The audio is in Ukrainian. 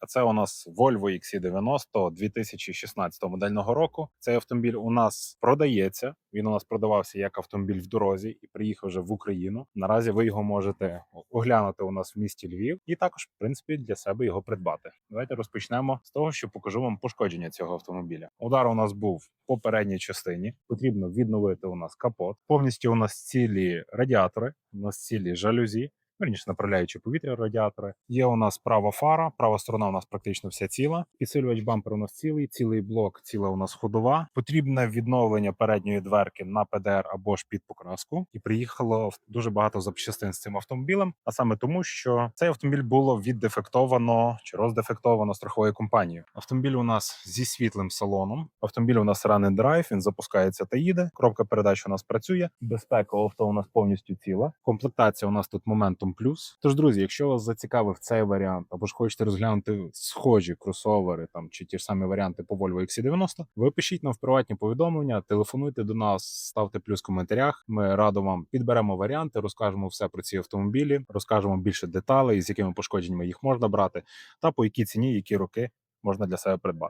А це у нас Volvo XC90 2016 модельного року. Цей автомобіль у нас продається. Він у нас продавався як автомобіль в дорозі і приїхав вже в Україну. Наразі ви його можете оглянути у нас в місті Львів, і також, в принципі, для себе його придбати. Давайте розпочнемо з того, що покажу вам пошкодження цього автомобіля. Удар у нас був в попередній частині. Потрібно відновити у нас капот. Повністю у нас цілі радіатори, у нас цілі жалюзі. Верніше направляючи повітря радіатори. Є у нас права фара, права сторона у нас практично вся ціла. Підсилювач бампер у нас цілий, цілий блок, ціла у нас ходова. Потрібне відновлення передньої дверки на ПДР або ж під покраску. І приїхало дуже багато запчастин з цим автомобілем. А саме тому, що цей автомобіль було віддефектовано чи роздефектовано страховою компанією. Автомобіль у нас зі світлим салоном. Автомобіль у нас ранний драйв, він запускається та їде. Коробка передач у нас працює. Безпека авто у нас повністю ціла. Комплектація у нас тут моментом плюс. Тож, друзі, якщо вас зацікавив цей варіант, або ж хочете розглянути схожі кросовери там чи ті ж самі варіанти по Volvo XC90, ви пишіть нам в приватні повідомлення, телефонуйте до нас, ставте плюс в коментарях. Ми радо вам підберемо варіанти, розкажемо все про ці автомобілі, розкажемо більше деталей, з якими пошкодженнями їх можна брати, та по якій ціні, які роки можна для себе придбати.